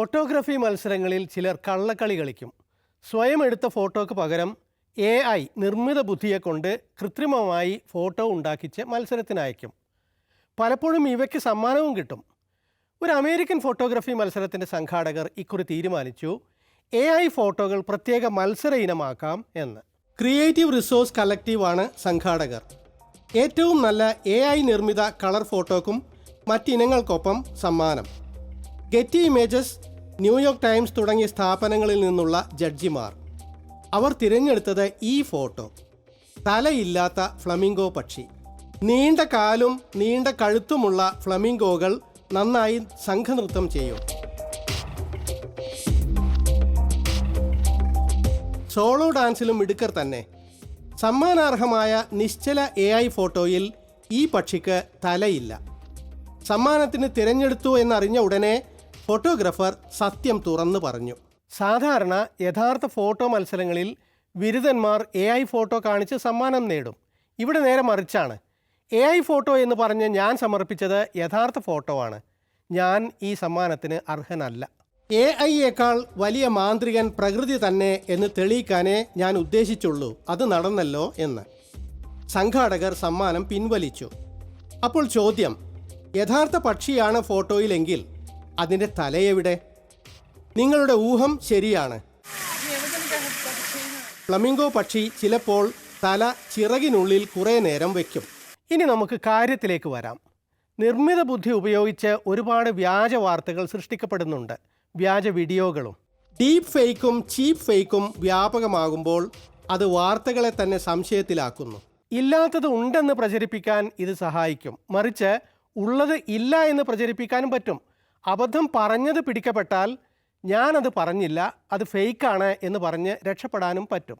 Photography മത്സരങ്ങളിൽ ചിലർ കള്ളക്കളി കളിക്കും. സ്വയം എടുത്ത ഫോട്ടോക്ക് പകരം എ ഐ നിർമ്മിത ബുദ്ധിയെ കൊണ്ട് കൃത്രിമമായി ഫോട്ടോ ഉണ്ടാക്കിച്ച് മത്സരത്തിനയക്കും പലപ്പോഴും ഇവയ്ക്ക് സമ്മാനവും കിട്ടും. ഒരു അമേരിക്കൻ ഫോട്ടോഗ്രാഫി മത്സരത്തിന്റെ സംഘാടകർ ഇക്കുറി തീരുമാനിച്ചു എ ഐ ഫോട്ടോകൾ പ്രത്യേക മത്സര ഇനമാക്കാം എന്ന്. ക്രിയേറ്റീവ് റിസോഴ്സ് കളക്റ്റീവാണ് സംഘാടകർ. ഏറ്റവും നല്ല എ ഐ നിർമ്മിത കളർ ഫോട്ടോക്കും മറ്റിനങ്ങൾക്കൊപ്പം സമ്മാനം. ഗെറ്റി ഇമേജസ് ന്യൂയോർക്ക് ടൈംസ് തുടങ്ങിയ സ്ഥാപനങ്ങളിൽ നിന്നുള്ള ജഡ്ജിമാർ. അവർ തിരഞ്ഞെടുത്തത് ഈ ഫോട്ടോ. തലയില്ലാത്ത ഫ്ലമിംഗോ പക്ഷി. നീണ്ട കാലും നീണ്ട കഴുത്തുമുള്ള ഫ്ലമിംഗോകൾ നന്നായി സംഘനൃത്തം ചെയ്യും. സോളോ ഡാൻസിലും മിടുക്കർ തന്നെ. സമ്മാനാർഹമായ നിശ്ചല എ ഐ ഫോട്ടോയിൽ ഈ പക്ഷിക്ക് തലയില്ല. സമ്മാനത്തിന് തിരഞ്ഞെടുത്തു എന്നറിഞ്ഞ ഉടനെ ഫോട്ടോഗ്രാഫർ സത്യം തുറന്നു പറഞ്ഞു. സാധാരണ യഥാർത്ഥ ഫോട്ടോ മത്സരങ്ങളിൽ ബിരുദന്മാർ എ ഐ ഫോട്ടോ കാണിച്ച് സമ്മാനം നേടും. ഇവിടെ നേരെ മറിച്ചാണ്. എ ഐ ഫോട്ടോ എന്ന് പറഞ്ഞ് ഞാൻ സമർപ്പിച്ചത് യഥാർത്ഥ ഫോട്ടോ ആണ്. ഞാൻ ഈ സമ്മാനത്തിന് അർഹനല്ല. എ ഐയേക്കാൾ വലിയ മാന്ത്രികൻ പ്രകൃതി തന്നെ എന്ന് തെളിയിക്കാനേ ഞാൻ ഉദ്ദേശിച്ചുള്ളൂ. അത് നടന്നല്ലോ എന്ന്. സംഘാടകർ സമ്മാനം പിൻവലിച്ചു. അപ്പോൾ ചോദ്യം യഥാർത്ഥ പക്ഷിയാണ് ഫോട്ടോയിലെങ്കിൽ അതിന്റെ തലയെവിടെ നിങ്ങളുടെ ഊഹം ശരിയാണ്. ഫ്ലമിംഗോ പക്ഷി ചിലപ്പോൾ തല ചിറകിനുള്ളിൽ കുറേ നേരം വയ്ക്കും. ഇനി നമുക്ക് കാര്യത്തിലേക്ക് വരാം. നിർമ്മിത ബുദ്ധി ഉപയോഗിച്ച് ഒരുപാട് വ്യാജ വാർത്തകൾ സൃഷ്ടിക്കപ്പെടുന്നുണ്ട്. വ്യാജ വീഡിയോകളും. ഡീപ്പ് ഫേക്കും ചീപ്പ് ഫേക്കും വ്യാപകമാകുമ്പോൾ അത് വാർത്തകളെ തന്നെ സംശയത്തിലാക്കുന്നു. ഇല്ലാത്തത് ഉണ്ടെന്ന് പ്രചരിപ്പിക്കാൻ ഇത് സഹായിക്കും. മറിച്ച് ഉള്ളത് ഇല്ല എന്ന് പ്രചരിപ്പിക്കാനും പറ്റും. അബദ്ധം പറഞ്ഞത് പിടിക്കപ്പെട്ടാൽ ഞാനത് പറഞ്ഞില്ല അത് ഫേക്കാണ് എന്ന് പറഞ്ഞ് രക്ഷപ്പെടാനും പറ്റും.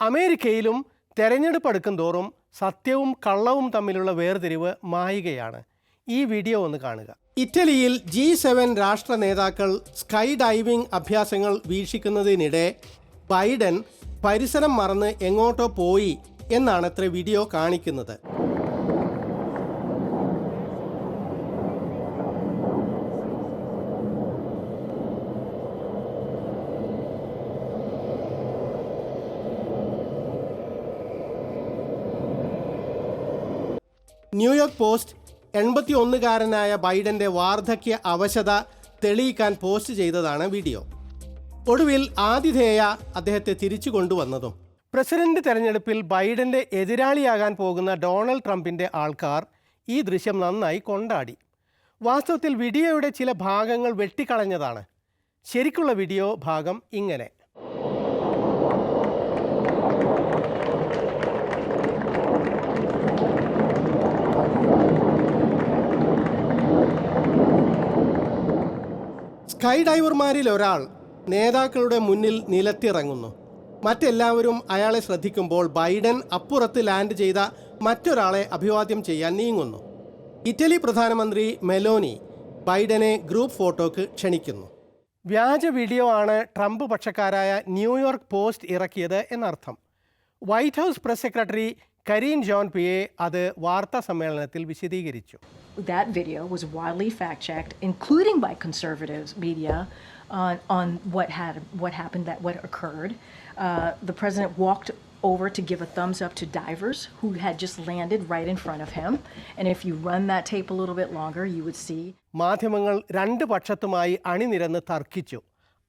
അമേരിക്കയിലും തെരഞ്ഞെടുപ്പ് അടുക്കും തോറും സത്യവും കള്ളവും തമ്മിലുള്ള വേർതിരിവ് മായികയാണ്. ഈ വീഡിയോ ഒന്ന് കാണുക. ഇറ്റലിയിൽ ജി സെവൻ രാഷ്ട്ര നേതാക്കൾ സ്കൈ ഡൈവിംഗ് അഭ്യാസങ്ങൾ വീക്ഷിക്കുന്നതിനിടെ ബൈഡൻ പരിസരം മറന്ന് എങ്ങോട്ടോ പോയി എന്നാണത്ര വീഡിയോ കാണിക്കുന്നത്. ന്യൂയോർക്ക് പോസ്റ്റ് എൺപത്തി ഒന്നുകാരനായ ബൈഡന്റെ വാർദ്ധക്യ അവശത തെളിയിക്കാൻ പോസ്റ്റ് ചെയ്തതാണ് വീഡിയോ. ഒടുവിൽ ആതിഥേയ അദ്ദേഹത്തെ തിരിച്ചു കൊണ്ടുവന്നതും. പ്രസിഡന്റ് തെരഞ്ഞെടുപ്പിൽ ബൈഡന്റെ എതിരാളിയാകാൻ പോകുന്ന ഡൊണാൾഡ് ട്രംപിന്റെ ആൾക്കാർ ഈ ദൃശ്യം നന്നായി കൊണ്ടാടി. വാസ്തവത്തിൽ വീഡിയോയുടെ ചില ഭാഗങ്ങൾ വെട്ടിക്കളഞ്ഞതാണ്. ശരിക്കുള്ള വീഡിയോ ഭാഗം ഇങ്ങനെ. സ്കൈ ഡൈവർമാരിൽ ഒരാൾ നേതാക്കളുടെ മുന്നിൽ നിലത്തിറങ്ങുന്നു. മറ്റെല്ലാവരും അയാളെ ശ്രദ്ധിക്കുമ്പോൾ ബൈഡൻ അപ്പുറത്ത് ലാൻഡ് ചെയ്ത മറ്റൊരാളെ അഭിവാദ്യം ചെയ്യാൻ നീങ്ങുന്നു. ഇറ്റലി പ്രധാനമന്ത്രി മെലോനി ബൈഡനെ ഗ്രൂപ്പ് ഫോട്ടോക്ക് ക്ഷണിക്കുന്നു. വ്യാജ വീഡിയോ ആണ് ട്രംപ് പക്ഷക്കാരായ ന്യൂയോർക്ക് പോസ്റ്റ് ഇറക്കിയത് എന്നർത്ഥം. White House press secretary Karine Jean Pierre അത് വാർത്താ സമ്മേളനത്തിൽ വിശദീകരിച്ചു That video was widely fact checked, including by conservatives media, on, on what had what happened, that what occurred. Uh, the president walked over to give a thumbs up to divers who had just landed right in front of him. And if you run that tape a little bit longer, you would see മാധ്യമങ്ങൾ രണ്ട് പക്ഷത്തുമായി അണിനിരന്ന് തർക്കിച്ചു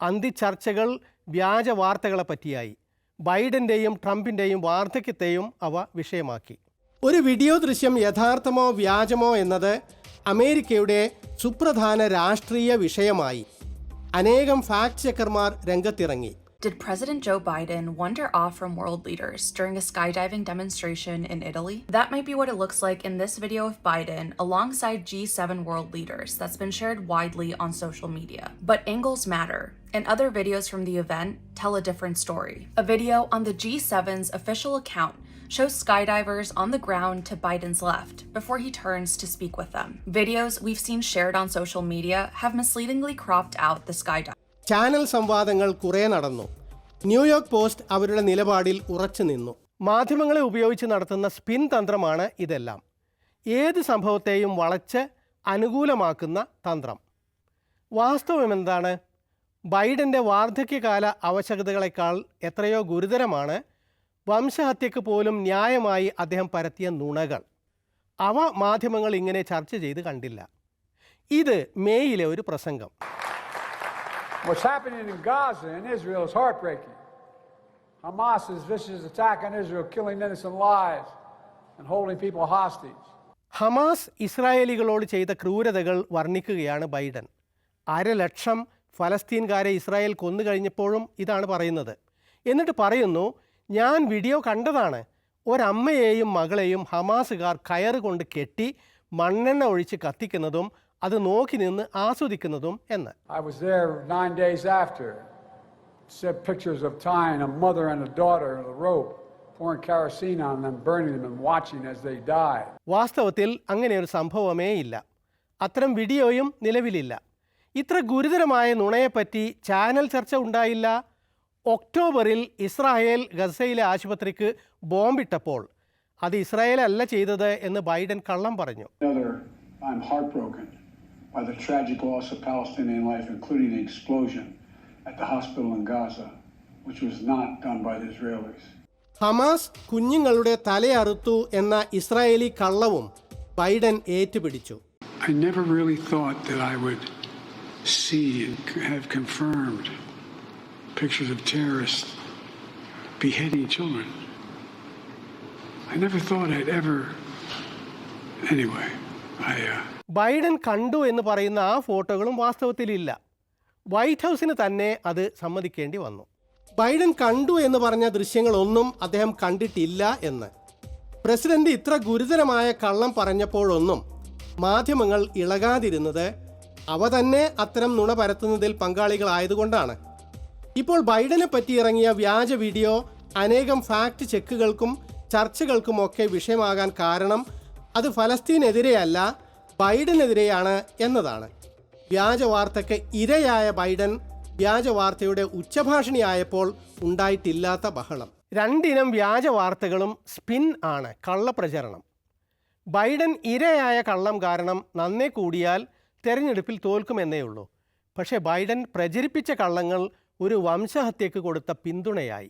അന്തിച്ചർച്ചകൾ വ്യാജ വാർത്തകളെ പറ്റിയായി ബൈഡന്റെയും ട്രംപിന്റെയും വാർദ്ധക്യത്തെയും അവ വിഷയമാക്കി. ഒരു video ദൃശ്യം യഥാർത്ഥമോ വ്യാജമോ എന്നത് അമേരിക്കയുടെ സുപ്രധാന രാഷ്ട്രീയ വിഷയമായി. അനേകം ഫാക്ട് ചെക്കർമാർ രംഗത്തിറങ്ങി. Did President Joe Biden wander off from world leaders during a skydiving demonstration in Italy? That might be what it looks like in this video of Biden alongside G7 world leaders that's been shared widely on social media. But angles matter, and other videos from the event tell a different story. A video on the G7's official account shows skydivers on the ground to Biden's left before he turns to speak with them. Videos we've seen shared on social media have misleadingly cropped out the skydive. Channel സംവാദങ്ങൾ കുറേ നടന്നു. New York post അവരുടെ നിലപാടിൽ ഉറച്ചു നിന്നു. മാധ്യമങ്ങളെ ഉപയോഗിച്ച് നടത്തുന്ന സ്പിൻ തന്ത്രമാണ് ഇതെല്ലാം. ഏത് സംഭവത്തെയും വളച്ച് അനുകൂലമാക്കുന്ന തന്ത്രം. വാസ്തവം എന്താണ്? ബൈഡന്റെ വാർദ്ധക്യകാല ആവശ്യകതകളെക്കാൾ എത്രയോ ഗുരുതരമാണ്. വംശഹത്യക്ക് പോലും ന്യായമായി അദ്ദേഹം പരത്തിയ നുണകൾ. അവ മാധ്യമങ്ങൾ ഇങ്ങനെ ചർച്ച ചെയ്ത് കണ്ടില്ല. ഇത് മേയിലെ ഒരു പ്രസംഗം. What's happening in Gaza and Israel is heartbreaking. Hamas's vicious attack on Israel, killing innocent lives and holding people hostage. Hamas ഇസ്രായേലികളോട് ചെയ്ത ക്രൂരതകൾ വർണിക്കുകയാണ് ബൈഡൻ അരലക്ഷം ഫലസ്തീൻകാരെ ഇസ്രായേൽ കൊന്നു കഴിഞ്ഞപ്പോഴും ഇതാണ് പറയുന്നത് എന്നിട്ട് പറയുന്നു ഞാൻ വീഡിയോ കണ്ടതാണ് ഒരമ്മയെയും മകളെയും ഹമാസുകാർ കയറുകൊണ്ട് കെട്ടി മണ്ണെണ്ണ ഒഴിച്ച് കത്തിക്കുന്നതും അത് നോക്കി നിന്ന് ആസ്വദിക്കുന്നതും എന്ന്. വാസ്തവത്തിൽ അങ്ങനെ ഒരു സംഭവമേ ഇല്ല. അത്തരം വീഡിയോയും നിലവിലില്ല. ഇത്ര ഗുരുതരമായ നുണയെപ്പറ്റി ചാനൽ ചർച്ച ഉണ്ടായില്ല. ഒക്ടോബറിൽ ഇസ്രായേൽ ഗസയിലെ ആശുപത്രിക്ക് ബോംബിട്ടപ്പോൾ അത് ഇസ്രായേൽ അല്ല ചെയ്തത് എന്ന് ബൈഡൻ കള്ളം പറഞ്ഞു. by the tragic loss of Palestinian life, including the explosion at the hospital in Gaza, which was not done by the Israelis. Hamas കുഞ്ഞുങ്ങളുടെ തലയറുത്തു എന്ന ഇസ്രായേലി കള്ളവും ബൈഡൻ ഏറ്റുപിടിച്ചു I never really thought that I would see and c- have confirmed pictures of terrorists beheading children. I never thought I'd ever. Anyway, I. Uh, Biden കണ്ടു എന്ന് പറയുന്ന ആ ഫോട്ടോകളും വാസ്തവത്തിലില്ല. വൈറ്റ് ഹൗസിന് തന്നെ അത് സമ്മതിക്കേണ്ടി വന്നു. ബൈഡൻ കണ്ടു എന്ന് പറഞ്ഞ ദൃശ്യങ്ങളൊന്നും അദ്ദേഹം കണ്ടിട്ടില്ല എന്ന്. പ്രസിഡന്റ് ഇത്ര ഗുരുതരമായ കള്ളം പറഞ്ഞപ്പോഴൊന്നും മാധ്യമങ്ങൾ ഇളകാതിരുന്നത് അവ തന്നെ അത്തരം നുണ പരത്തുന്നതിൽ പങ്കാളികളായതുകൊണ്ടാണ്. ഇപ്പോൾ ബൈഡനെ പറ്റി ഇറങ്ങിയ വ്യാജ വീഡിയോ അനേകം ഫാക്ട് ചെക്കുകൾക്കും ചർച്ചകൾക്കുമൊക്കെ വിഷയമാകാൻ കാരണം അത് ഫലസ്തീനെതിരെയല്ല ബൈഡനെതിരെയാണ് എന്നതാണ്. വ്യാജ വാർത്തയ്ക്ക് ഇരയായ ബൈഡൻ വ്യാജ വാർത്തയുടെ ഉച്ചഭാഷിണിയായപ്പോൾ ഉണ്ടായിട്ടില്ലാത്ത ബഹളം. രണ്ടിനം വ്യാജ വാർത്തകളും സ്പിൻ ആണ് കള്ളപ്രചരണം. ബൈഡൻ ഇരയായ കള്ളം കാരണം നന്നേ കൂടിയാൽ തെരഞ്ഞെടുപ്പിൽ തോൽക്കുമെന്നേ ഉള്ളൂ. പക്ഷേ ബൈഡൻ പ്രചരിപ്പിച്ച കള്ളങ്ങൾ ഒരു വംശഹത്യക്ക് കൊടുത്ത പിന്തുണയായി.